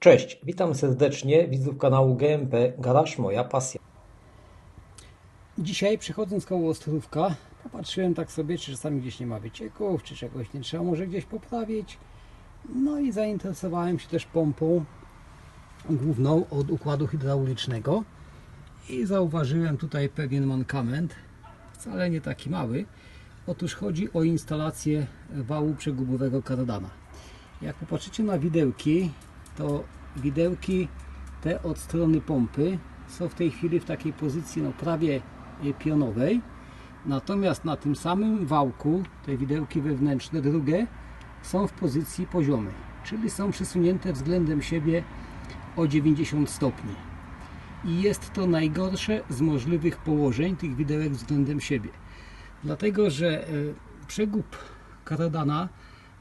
Cześć, witam serdecznie widzów kanału GMP Garaż Moja Pasja. Dzisiaj przechodząc koło Ostrówka, popatrzyłem tak sobie, czy czasami gdzieś nie ma wycieków, czy czegoś nie trzeba może gdzieś poprawić. No i zainteresowałem się też pompą główną od układu hydraulicznego i zauważyłem tutaj pewien mankament, wcale nie taki mały. Otóż chodzi o instalację wału przegubowego kardana. Jak popatrzycie na widełki, to widełki te od strony pompy są w tej chwili w takiej pozycji no, prawie pionowej. Natomiast na tym samym wałku te widełki wewnętrzne, drugie, są w pozycji poziomej, czyli są przesunięte względem siebie o 90 stopni. I jest to najgorsze z możliwych położeń tych widełek względem siebie. Dlatego, że e, przegub karadana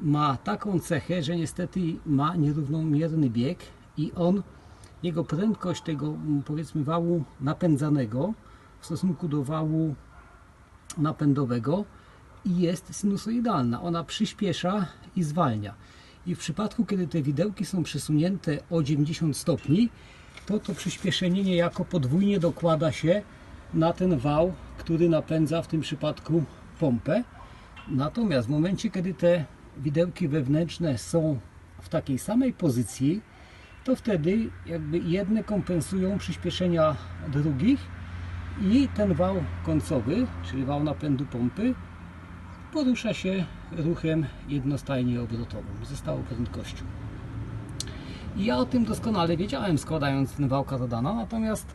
ma taką cechę, że niestety ma nierównomierny bieg i on, jego prędkość tego mm, powiedzmy wału napędzanego w stosunku do wału napędowego jest sinusoidalna. Ona przyspiesza i zwalnia. I w przypadku, kiedy te widełki są przesunięte o 90 stopni, to to przyspieszenie niejako podwójnie dokłada się na ten wał, który napędza w tym przypadku pompę. Natomiast w momencie, kiedy te widełki wewnętrzne są w takiej samej pozycji, to wtedy jakby jedne kompensują przyspieszenia drugich i ten wał końcowy, czyli wał napędu pompy, porusza się ruchem jednostajnie obrotowym ze stałą prędkością. I ja o tym doskonale wiedziałem składając ten wał Karodana, natomiast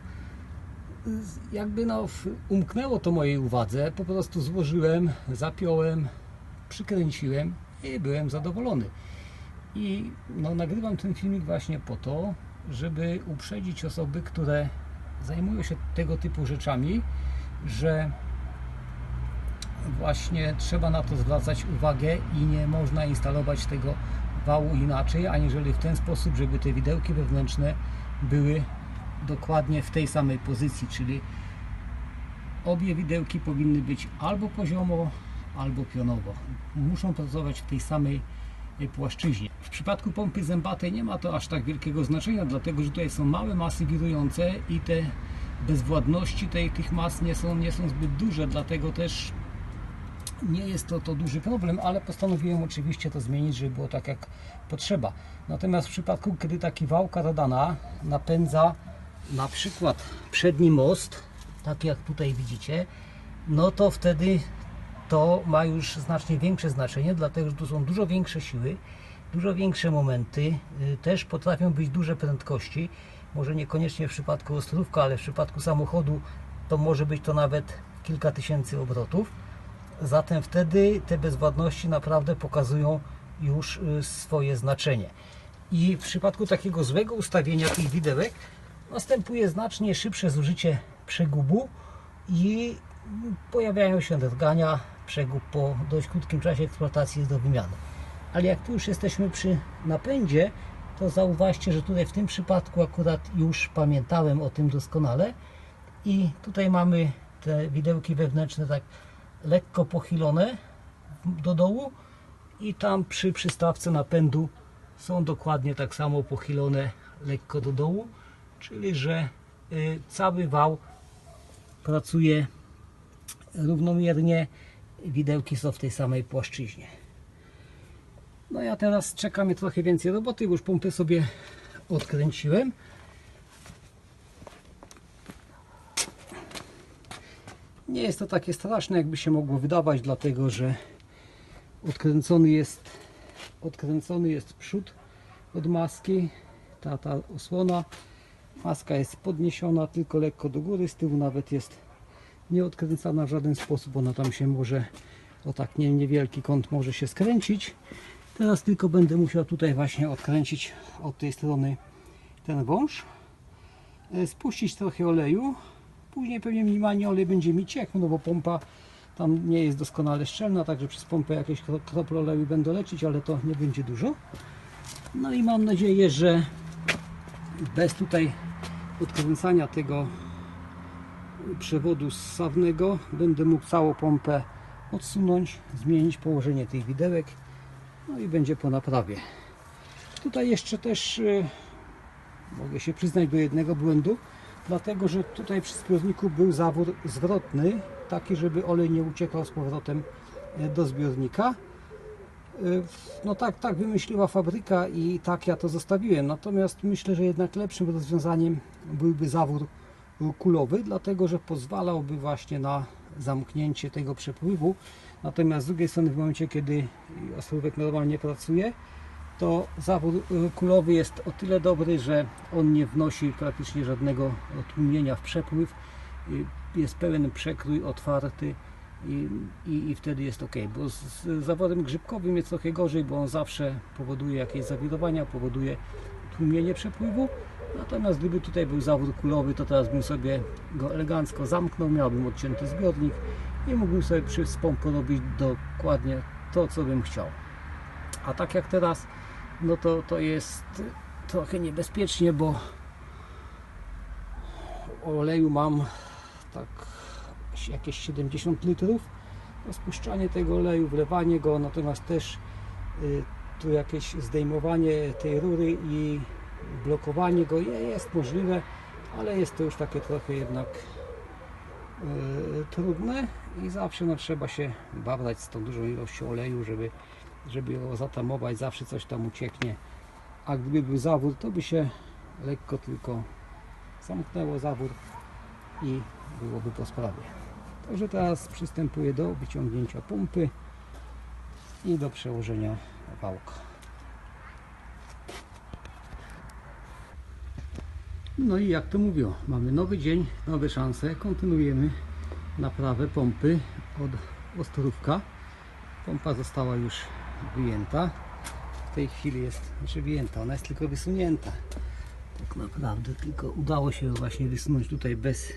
jakby no umknęło to mojej uwadze, po prostu złożyłem, zapiąłem, przykręciłem i byłem zadowolony. I no, nagrywam ten filmik właśnie po to, żeby uprzedzić osoby, które zajmują się tego typu rzeczami, że właśnie trzeba na to zwracać uwagę i nie można instalować tego wału inaczej, aniżeli w ten sposób, żeby te widełki wewnętrzne były dokładnie w tej samej pozycji, czyli obie widełki powinny być albo poziomo, albo pionowo. Muszą pracować w tej samej płaszczyźnie. W przypadku pompy zębatej nie ma to aż tak wielkiego znaczenia, dlatego że tutaj są małe masy wirujące i te bezwładności tej, tych mas nie są, nie są zbyt duże, dlatego też nie jest to, to duży problem, ale postanowiłem oczywiście to zmienić, żeby było tak jak potrzeba. Natomiast w przypadku, kiedy taki wał karadana napędza na przykład przedni most, tak jak tutaj widzicie, no to wtedy to ma już znacznie większe znaczenie, dlatego że tu są dużo większe siły, dużo większe momenty, y, też potrafią być duże prędkości, może niekoniecznie w przypadku ostrówka, ale w przypadku samochodu to może być to nawet kilka tysięcy obrotów. Zatem wtedy te bezwładności naprawdę pokazują już y, swoje znaczenie. I w przypadku takiego złego ustawienia tych widełek następuje znacznie szybsze zużycie przegubu i pojawiają się drgania, przegub po dość krótkim czasie eksploatacji jest do wymiany. Ale jak tu już jesteśmy przy napędzie, to zauważcie, że tutaj w tym przypadku akurat już pamiętałem o tym doskonale. I tutaj mamy te widełki wewnętrzne tak lekko pochylone do dołu. I tam przy przystawce napędu są dokładnie tak samo pochylone lekko do dołu, czyli że y, cały wał pracuje równomiernie, widełki są w tej samej płaszczyźnie. No ja teraz czekam trochę więcej roboty, już pompę sobie odkręciłem. Nie jest to takie straszne, jakby się mogło wydawać, dlatego że odkręcony jest, odkręcony jest przód od maski, ta, ta osłona. Maska jest podniesiona tylko lekko do góry, z tyłu nawet jest nieodkręcana w żaden sposób. Ona tam się może, o tak nie, niewielki kąt może się skręcić. Teraz tylko będę musiał tutaj właśnie odkręcić od tej strony ten wąż. E, spuścić trochę oleju. Później pewnie minimalnie olej będzie mi ciekł, no bo pompa tam nie jest doskonale szczelna, także przez pompę jakieś krople oleju będę lecić, ale to nie będzie dużo. No i mam nadzieję, że bez tutaj odkręcania tego przewodu ssawnego będę mógł całą pompę odsunąć, zmienić położenie tych widełek no i będzie po naprawie. Tutaj jeszcze też y, mogę się przyznać do jednego błędu, dlatego że tutaj przy zbiorniku był zawór zwrotny, taki, żeby olej nie uciekał z powrotem e, do zbiornika. E, No tak, tak wymyśliła fabryka i tak ja to zostawiłem. Natomiast myślę, że jednak lepszym rozwiązaniem byłby zawór e, kulowy, dlatego że pozwalałby właśnie na zamknięcie tego przepływu. Natomiast z drugiej strony w momencie, kiedy ostrówek normalnie pracuje, to zawór y, kulowy jest o tyle dobry, że on nie wnosi praktycznie żadnego tłumienia w przepływ. Jest pełen przekrój otwarty i, i, i wtedy jest ok. Bo z, z zaworem grzybkowym jest trochę gorzej, bo on zawsze powoduje jakieś zawirowania, powoduje tłumienie przepływu. Natomiast gdyby tutaj był zawór kulowy, to teraz bym sobie go elegancko zamknął, miałbym odcięty zbiornik i mógłbym sobie przy pompie robić dokładnie to, co bym chciał. A tak jak teraz, no to, to jest trochę niebezpiecznie, bo oleju mam tak jakieś 70 litrów. Rozpuszczanie tego oleju, wlewanie go, natomiast też y, tu jakieś zdejmowanie tej rury i blokowanie go je- jest możliwe, ale jest to już takie trochę jednak y, trudne i zawsze no, trzeba się babrać z tą dużą ilością oleju, żeby, żeby ją zatamować, zawsze coś tam ucieknie. A gdyby był zawór, to by się lekko tylko zamknęło zawór i byłoby po sprawie. Także teraz przystępuję do wyciągnięcia pompy i do przełożenia wałka. No i jak to mówią, mamy nowy dzień, nowe szanse. Kontynuujemy naprawę pompy od Ostrówka. Pompa została już wyjęta. W tej chwili jest, znaczy wyjęta, ona jest tylko wysunięta. Tak naprawdę, tylko udało się właśnie wysunąć tutaj bez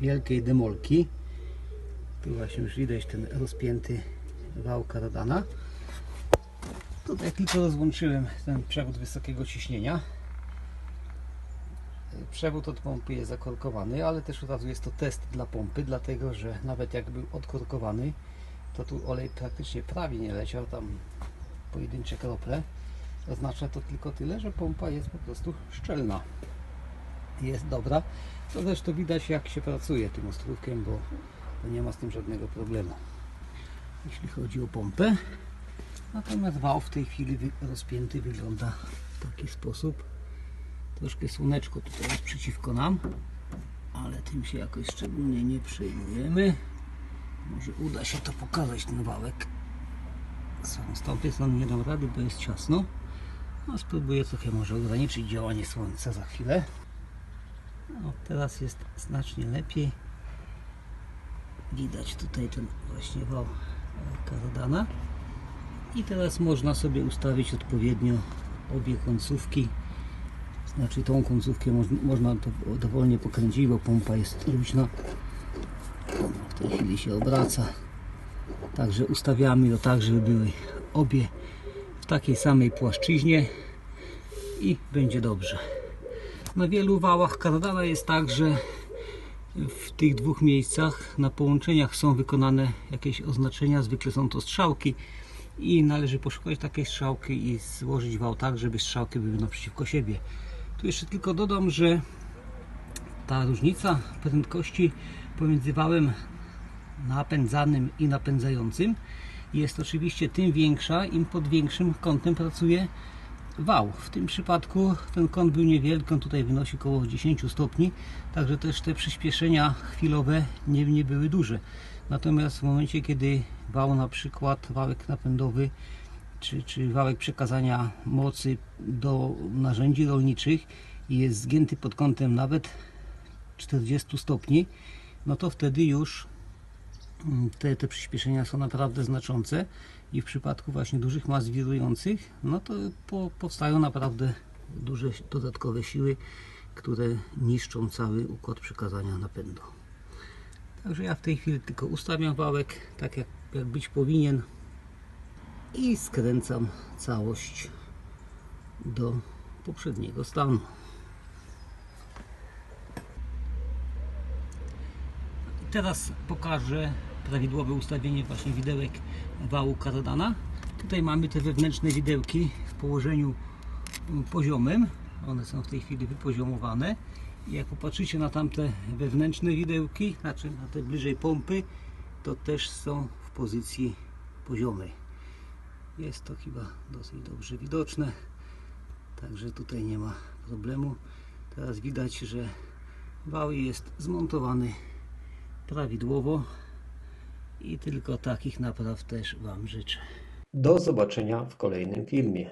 wielkiej demolki. Tu właśnie już widać ten rozpięty wał karadana. Tutaj tylko rozłączyłem ten przewód wysokiego ciśnienia. Przewód od pompy jest zakorkowany, ale też od razu jest to test dla pompy, dlatego że nawet jak był odkorkowany, to tu olej praktycznie prawie nie leciał, tam pojedyncze krople. Oznacza to tylko tyle, że pompa jest po prostu szczelna. Jest dobra. To zresztą widać jak się pracuje tym ostrówkiem, bo nie ma z tym żadnego problemu. Jeśli chodzi o pompę. Natomiast wał w tej chwili rozpięty wygląda w taki sposób. Troszkę słoneczko tutaj jest przeciwko nam, ale tym się jakoś szczególnie nie przejmujemy. Może uda się to pokazać ten wałek. Z tamtej strony nie dam rady, bo jest ciasno. No, spróbuję trochę może ograniczyć działanie słońca za chwilę. No, teraz jest znacznie lepiej. Widać tutaj ten właśnie wał e, karadana. I teraz można sobie ustawić odpowiednio obie końcówki. Znaczy tą końcówkę moż, można dowolnie pokręcić, bo pompa jest luźna. W tej chwili się obraca. Także ustawiamy to tak, żeby były obie w takiej samej płaszczyźnie i będzie dobrze. Na wielu wałach kardana jest tak, że w tych dwóch miejscach na połączeniach są wykonane jakieś oznaczenia, zwykle są to strzałki i należy poszukać takiej strzałki i złożyć wał tak, żeby strzałki były naprzeciwko siebie. Tu jeszcze tylko dodam, że ta różnica prędkości pomiędzy wałem napędzanym i napędzającym jest oczywiście tym większa, im pod większym kątem pracuje wał. W tym przypadku ten kąt był niewielki, on tutaj wynosi około 10 stopni, także też te przyspieszenia chwilowe nie, nie były duże. Natomiast w momencie, kiedy wał na przykład, wałek napędowy, czy, czy wałek przekazania mocy do narzędzi rolniczych jest zgięty pod kątem nawet 40 stopni, no to wtedy już mm, te, te przyspieszenia są naprawdę znaczące i w przypadku właśnie dużych mas wirujących, no to po, powstają naprawdę duże dodatkowe siły, które niszczą cały układ przekazania napędu. Także ja w tej chwili tylko ustawiam wałek tak jak, jak być powinien i skręcam całość do poprzedniego stanu. Teraz pokażę prawidłowe ustawienie właśnie widełek wału Cardana. Tutaj mamy te wewnętrzne widełki w położeniu poziomym. One są w tej chwili wypoziomowane. I jak popatrzycie na tamte wewnętrzne widełki, znaczy na te bliżej pompy, to też są w pozycji poziomej. Jest to chyba dosyć dobrze widoczne. Także tutaj nie ma problemu. Teraz widać, że wał jest zmontowany prawidłowo i tylko takich napraw też Wam życzę. Do zobaczenia w kolejnym filmie.